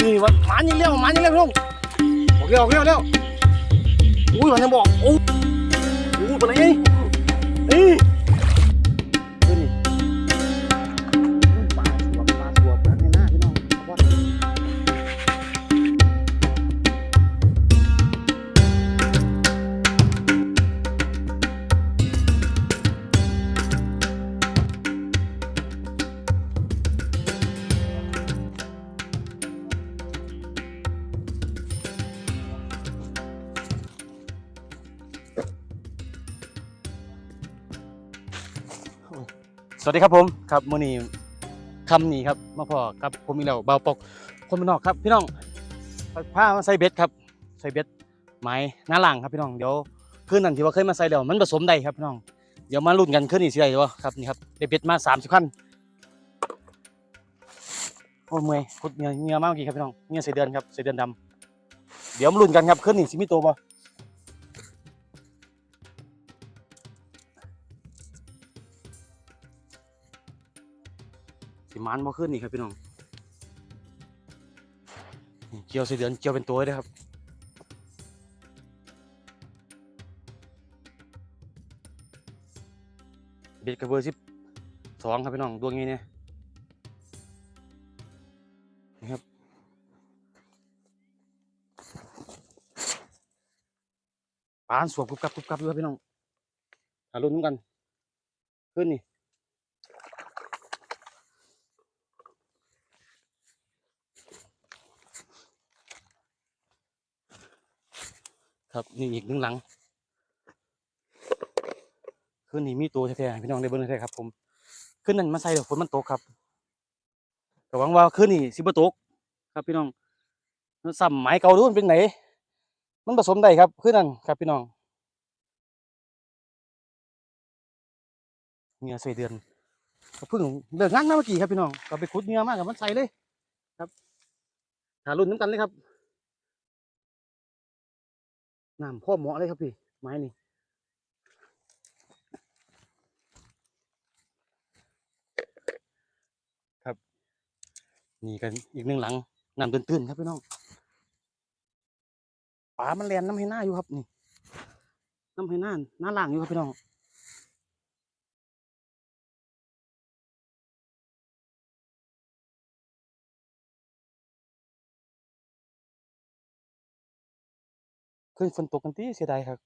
นี่วันมันยังเลี้ยวมันยังเลี้ยวลุงบอกเลี้ยวเลี้ยวเลี้ยวอุ้ยมันจะบอกโอ้โหเป็นไรนี่นี่ย วัสดีครับผมครับมื่อนี้คำนี้ครับมาพอครับผมมีแล้วเบาปกคนบ้านอกครับ พี่น้องพามาใส่เบ็ดครับใส่เบ็ดไม้หน้าหลังครับพี่น้องเดี๋ยวคืนนั้นที่ว่าเคยมาใส่แล้วมันผสมได้ครับพี่น้องเดี๋ยวมาลุ้นกันคืนนี้สิได้วะครับนี่ครับได้เบ็ดมาสามสิบขั้นโอ้เมื่อยคุดเงื่อเงื่อมากเมื่อกี้ครับพี่น้องเงื่อใส่เดือนครับใส่เดือนดำเดี๋ยวมาลุ้นกันครับคืนนี้สิมีตัวบ่ มันบ่ขึ้นนี่ครับพี่น้องเกี่ยวใส่เดือนเกี่ยวเป็นตัวเลยครับเบ็ดกระเบือสิบสองครับพี่น้องดวงนี้เนี่ยนี่ครับปานสวบกรุบกรับกรุบกรับอยู่ครับพี่น้องหาลุ้นกัน ขึ้นนี่ ครับนี่อีกหนึ่งหลังคืนนี้มีตัวแท้ๆพี่น้องได้เบิ่งแท้ๆครับ ผมคืนนั้นมาใส่เดี๋ยวฝนมันตกครับก็หวังว่าคืนนี้สิบตกครับพี่น้องซ้ำไม้เก่าดูมันเป็นไหนมันผสมได้ครับคืนนั้นครับพี่น้องเงียใส่เดือนก็เพิ่งเลิกงานมาเมื่อกี้ครับพี่น้องก็ไปขุดเงียมากกับมันใส่เลย ครับหารุ่นน้ำกันเลยครับ น้ำพ่อเหมาะเลยครับพี่ไม้นี่ครับ นี่กันอีกหนึ่งหลังน้ำตื้นๆครับพี่น้องป่ามันแลนน้ำให้หน้าอยู่ครับนี่น้ำให้หน้าหน้าล่างอยู่ครับพี่น้อง ขึ้นฝนตกกันตีเสียดายครับ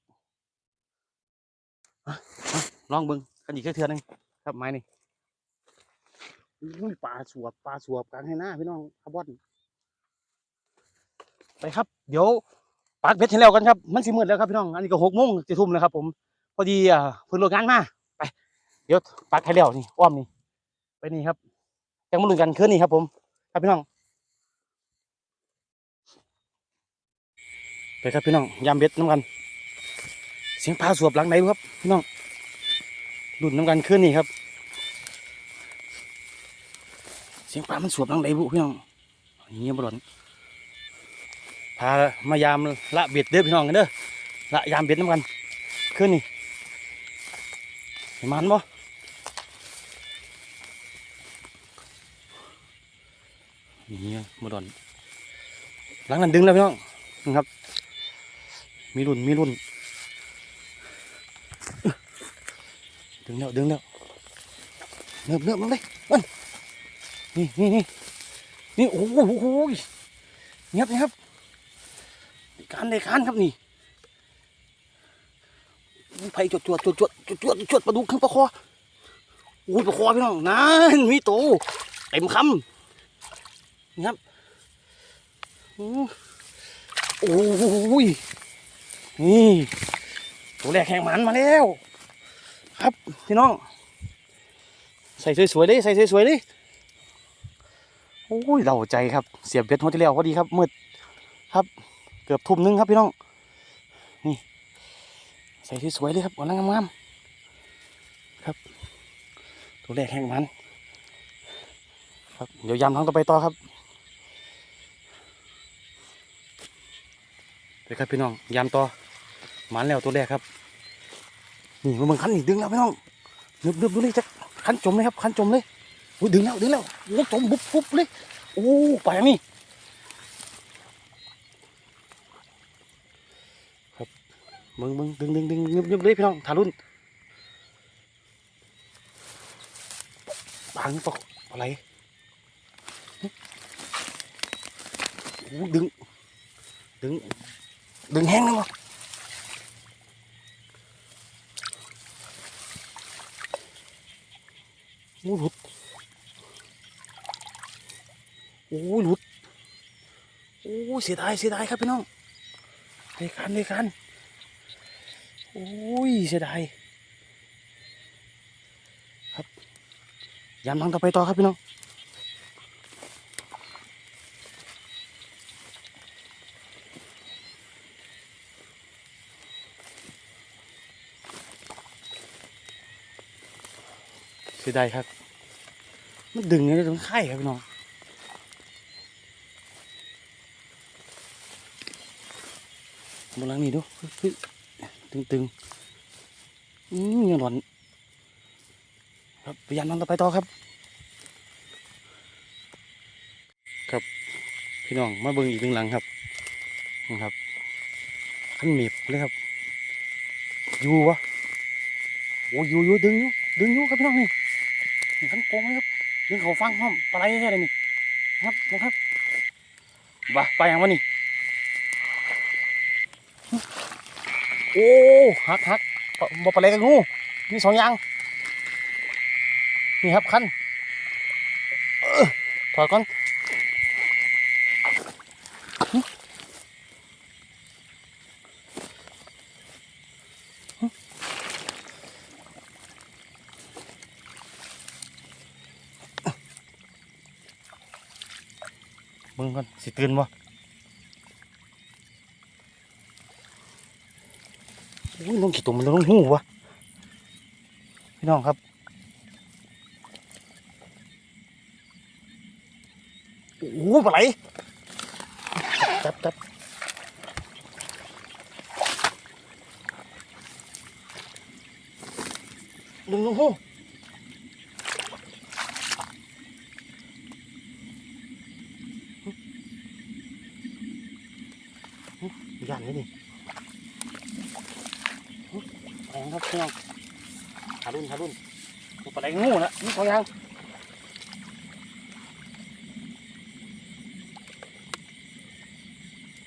อะอะลองเบิ้งกันอีกแค่เทือหนึงครับไม้นี่อุ้ยปลาสวบปลาสวบกลางให้หน้าพี่น้องครับบอสไปครับ เดี๋ยวปากเบ็ดให้แล้วกันครับ มันสิมืดแล้วครับพี่น้อง อันนี้ก็หกโมงจะทุ่มแล้วครับ ผม พอดีอ่าเพิ่นโหลดงานมา ไป เดี๋ยวปากให้แล้วนี่ อ้อมนี่ ไปนี่ครับยังมาลุ้นกันคืนนี้ครับผม ครับพี่น้อง ไปครับพี่น้องยามเบ็ดน้ำกัน เสียงปลาสวบหลังไหนบ่ครับพี่น้องดุนน้ำกันขึ้นนี่ครับ เสียงปลามันสวบหลังไหนบุพี่น้องเงียบบ่หลอนพามายามละเบ็ดเด้อพี่น้องกันเด้อละยามเบ็ดน้ำกันขึ้นนี่เห็นมันบ่เงียบบ่หลอนหลังนั้นดึงแล้วพี่น้องนะครับ มีรุ่นมีรุ่นดึงแล้วดึงแล้วเนิบเนิบลงเลยมันนี่นี่นี่นี่โอ้โหโอ้โหเงียบนะครับการในการครับนี่ไผ่จวดจวดจวดจวดจวดจวดจวดปลาดุกข้างปลาคอโอ้ยปลาคอพี่น้องนั่นมีโตเต็มคำนี่ครับอู้โอ้ย นี่ตัวแรกแข่งมันมาแล้ว ครับพี่น้อง ใส่สวยๆเลยใส่สวยๆเลยโอ้ยเราใจครับเสียบเบ็ดหัวที่แล้วพอดีครับมืดครับ เกือบทุ่มหนึงครับพี่น้องนี่ใส่สวยๆเลยครับกำลังงามๆครับตัวแรกแข่งมันครับเดี๋ยวยำทั้งต่อไปต่อครับไปครับพี่น้องยำต่อ มันแล้วตัวแรกครับ นี่มันคันอีกดึงแล้วพี่น้องนึบนึบดูเลยจะคันจมเลยครับคันจมเลยโอ้อุ้ยดึงแล้วดึงแล้วโอ้จมบุ๊บปุ๊บเลยโอ้ไปล้วนี่ครับมึงมึงดึงดึงดึงยึบยึบเลยพี่น้องทารุนบางปะอะไรโอ้ดึง ดึง ดึงแห้งเลยวะ โอ้หลุด โอ้หลุด โอ้เสียดายเสียดายครับพี่น้องเดกันเดกันโอ้ยเสียดายครับยามทางต่อไปต่อครับพี่น้อง สียดายครับ มันดึงเลยตรงไข่ครับพี่น้องบนหลังนี่ดูตึงตึงๆอืมยังหลอนครับพยายามทางต่อไปต่อครับ ครับพี่น้องมาเบิ่งอีกหนึ่งหลังครับนะครับขั้นหมีบเลยครับอยู่วะโอ้ยอยู่อยู่ดึงอยู่ดึงอยู่ครับพี่น้องนี่ นี่ขั้นโกงเลยครับดึงเขาฟังห้อมปลาไหลแค่ไหนนี่ครับนะครับบ้าไปยังวะนี่โอ้หักหักปะบ่ปลาไหลกับงูมีสองอย่างนี่ครับขั้นเออถอดก่อน ก่อนสิตื่นบ่อุ้ยลงขี้ตุ่มมันลงหูวะพี่น้องครับโอ้ปลาไหลจับจับลงลงหูยันเลยนี่แรงครับพี่น้องหารุ่นหารุ่นปลาไหลงู นี่ขอยัง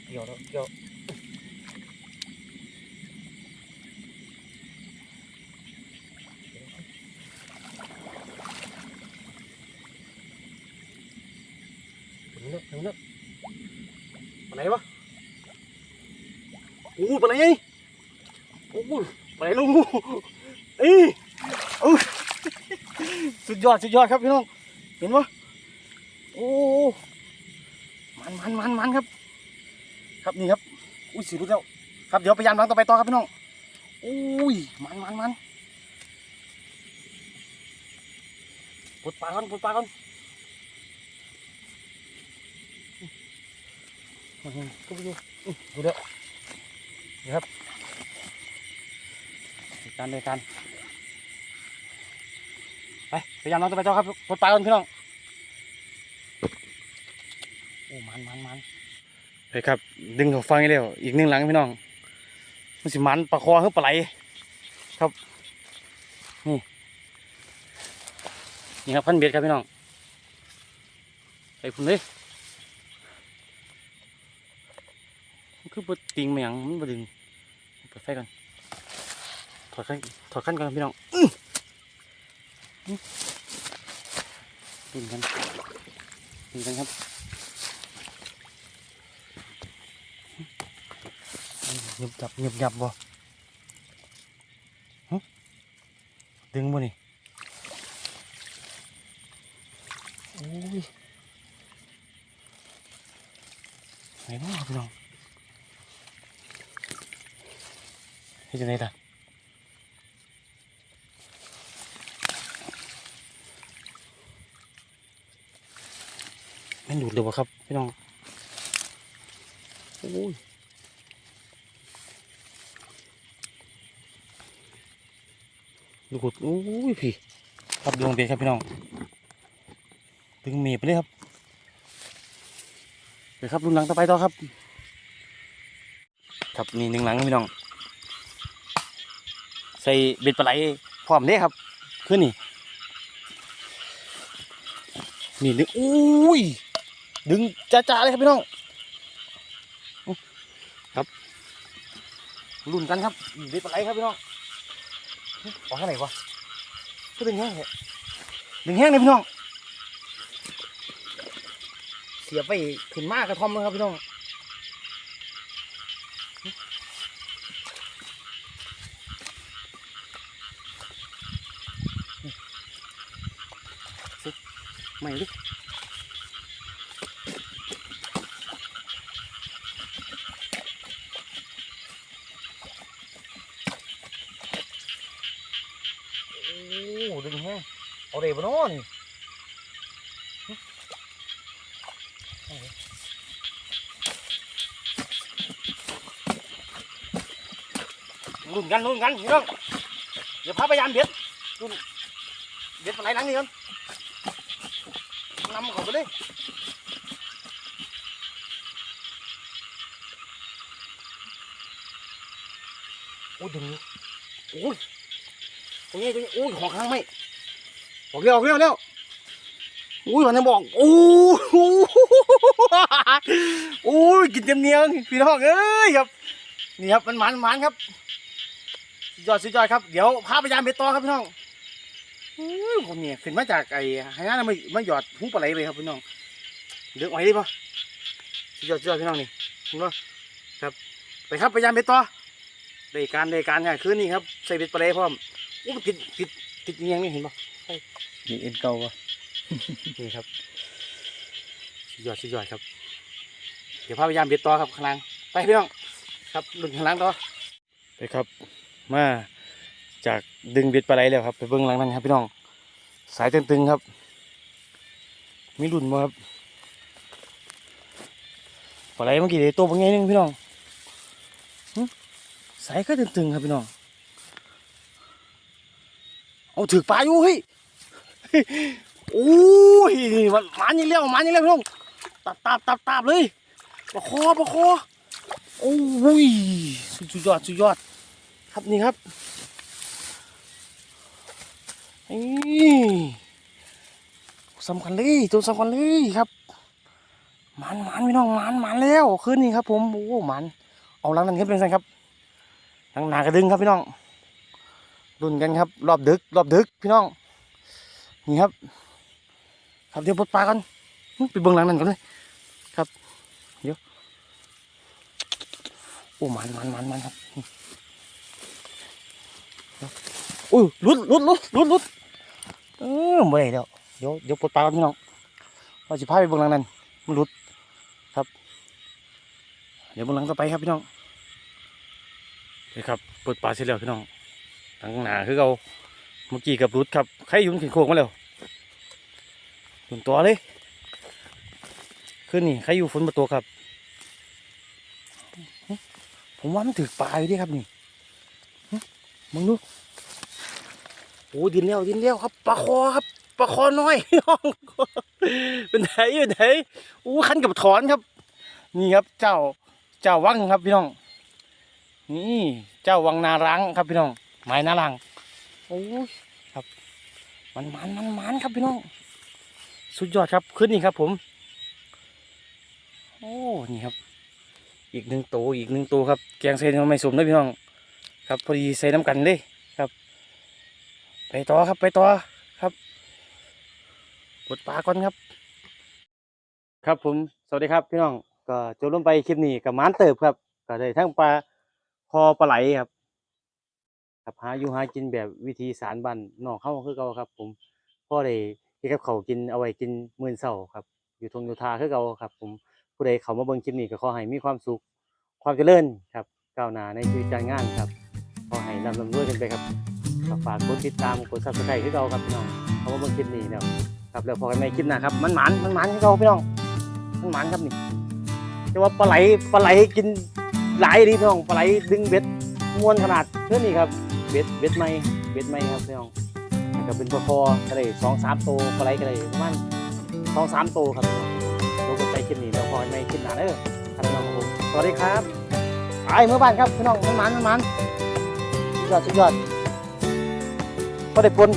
เกี่ยวแล้วเกี่ยวถึงแล้วถึงแล้วปลาไหลวะ โอ้ปลาไหลไงโอ้ปลาไหลลงงูเอ้ยเอ้ยสุด ยอดสุดยอดครับพี่น้องเห็นปะโอ้มันมันมันมันครับ ครับนี่ครับ อุ้ยสีรุดแล้วครับเดี๋ยวพยายามล้างต่อไปต่อครับพี่น้องโอ้ยมันมันมันปลดปลาก่อนปลดปลาก่อนอือก็ไปดูอื้อดูเด้อในการในการ ไปพยายามน้องตัวไปเจ้าครับปลดปลาก่อนพี่น้องโอ้มันมันมันไปครับ ดึงเขาฟังให้เร็วอีกหนึ่งหลังพี่น้องมันสิมันปลาคอคือปลาไหลครับนี่นี่ครับพันเบ็ดครับพี่น้องไปพุ่นเลยคือปติงมาหยังมันบดึงเปิดไฟก่อนถอดขั้นถอดขั้นก่อนพี่น้อง อื้ออื้อดูกันดูกันครับหยุบจับหยุบจับบ่ดึงบ่นี่โอ้ยไหนเนาะพี่น้องเฮ็ดจังไดล่ะ ม่นดูดเลยวะครับพี่น้องโอ้ยดูดโอ้ยพี่ครับดวงเบียดครับพี่น้องดึงเมีไปเลยครับเดี๋ยวครับรุ่นหลังต่อไปต่อครับ ครับนี่หนึ่งหลังพี่น้อง ใส่เบ็ดปลาไหลพร้อมเด้ครับขึ้นนี่นี่ดึงอุ้ย ดึงจ้าๆเลยครับพี่น้องครับรุ่นกันครับนี่เบ็ดปลาไหลครับพี่น้องออกเท่าไหร่วะก็ดึงแห้งเลยดึงแห้งเลยพี่น้อง เสียบไปขึ้นมากกระท่อมเลยครับพี่น้องไม่ดิโอ้ดึงแห้ง เอาเดี๋ยบ่เนอนลุ้นกันลุ้นกันพี่น้องเดี๋ยวพาพยายามเบ็ดลุ้นเบ็ดปลาไหลหลังนี่ก่อนนำเขาไปเลยโอ้ดึงโอ้ยตรงนี้ตรงนี้โอ้ยของข้างไม่ ออกเร็วออกเร็วเร็วโอ้ยมันจะบอกโอ้โหโอ้ยกินเต็มเนียงพี่น้องเอ้ยครับนี่ครับมันหมันหมันครับสุดยอดสุดยอดครับเดี๋ยวพาไปยามเบ็ดต่อครับพี่น้องอื้อผมเนี่ยขึ้นมาจากไอ้ไฮน่าไม่ไม่หยอดหูปลาไหลไปครับพี่น้องเดือดไหวได้ปะสุดยอดสุดยอดพี่น้องนี่เห็นปะครับ ไปครับพยายามไปต่อได้การได้การงานคืนนี้ครับใส่เบ็ดปลาไหลพร้อมอู้ติดติดติดเงียงนี่เห็นปะ มีเอ็นเก่าวะนี่ครับสุดยอดสุดยอดครับ เดี๋ยวพาพยายามเบ็ดต่อครับข้างล่างไปพี่น้องครับลุนข้างล่างต่อไปครับ มาจากดึงเบ็ดปลาไหลแล้วครับ ไปเบิ้งหลังนั้นครับพี่น้อง สายตึงๆครับ มีรุ่นบ่ครับปลาไหลเมื่อกี้เดี๋ยวตัวเป็นไงนึงพี่น้องหึสายก็ตึงๆครับพี่น้อง เอาถือปลาอยู่เฮ้ยโอ้ยมันมันยิงเลี้ยวมันยิงเลี้ยวพี่น้องตับตับตับตับเลยประคอประคอโอ้ยสุดยอดสุดยอด ครับนี่ครับนี่สำคัญเลยตัวสำคัญเลยครับมันมันพี่น้องมันมันแล้วคืนนี้ครับ ผมโอ้มันเอาหลังนั้นขึ้นเป็นไงครับหลังหนากระดึงครับพี่น้องดุนกันครับ รอบดึก รอบดึกพี่น้อง นี่ครับ ครับเดี๋ยวปลดปลากันไปเบิ่งหลังนั้นก่อนเลยครับเดี๋ยวโอ้มันมันมันมันครับโอ้ยลุดลุดลุดลุดลุดเออไม่ได้แล้วเดี๋ยวเดี๋ยวปลดปลากันพี่น้องเราจะพาไปเบื้องหลังนั้นมันลุดครับ เดี๋ยวเบื้องหลังต่อไปครับพี่น้องนี่ครับปลดปลาเสร็จแล้วพี่น้องทางหนาคือเรา เมื่อกี้กับหลุดครับใครอยุ่งถึงโค้งมาแล้วหลุนตัวเลยขึ้นนี่ใครอยู่ฝนมาตัวครับ ผมว่ามันถือปลาอยู่ดิครับนี่มึงดูโอ้ดินเลี้ยวดินเลี้ยวครับปลาคอครับปลาคอน้อยน้องเป็นไหนเป็นไหนอู้คันกับถอนครับ นี่ครับ เจ้าเจ้าวังครับพี่น้อง นี่ เจ้าวังนารังครับพี่น้องไม้นารัง โอ้ยครับ มันมันมันมันครับพี่น้อง สุดยอดครับขึ้นนี่ครับ ผม โอ้นี่ครับ อีกหนึ่งตัวอีกหนึ่งตัวครับ แกงเซนไม่สมนะพี่น้อง ครับพอดีใส่น้ำกันเลยครับ ไปต่อครับไปต่อครับปดปลาก่อนครับ ครับผมสวัสดีครับพี่น้องก็จบลงไปคลิปนี้กับมานเติบครับ ก็ได้ทั้งปลาคอปลาไหลครับ ครับหาอยู่หากินแบบวิธีสารบันนอกเข้าคือเก่าครับ ผมพ่อได้เฮ็ดกับเขาวกินเอาไว้กินมื้อเช้าครับ อยู่ทงอยู่ทาคือเก่าครับ ผมผู้ใดเขามาเบิ่งคลิปนี้ก็ขอให้มีความสุข ความเจริญครับก้าวหน้าในชีวิตการงานครับขอให้ร่ำรวยกันไปครับฝากกดติดตามกดซับสไครต์ให้เราครับพี่น้องเขามาเบิ่งคลิปนี้แล้วครับแล้วพอกันในคลิปหน้าครับมันหมันมันหมันให้เราพี่น้องมันหมันครับนี่แต่ว่าปลาไหลปลาไหลกินหลายดีพี่น้องปลาไหลดึงเบ็ดมวนขนาดเท่านี้ครับ เบ็ดเบ็ดไม้เบ็ดไม้ครับพี่น้องแล้วก็เป็นปลาคอก็ได้สองสามตัวปลาไหลก็ได้ประมาณสองสามตัวครับลงกดใจคลิปนี้เดี๋ยวพอไม่ขึ้นหนาเด้อครับพี่น้องครับผมสวัสดีครับไอ้เมื่อบ้านครับพี่น้องมันมันมันมันสุดยอดสุดยอดพอได้ปน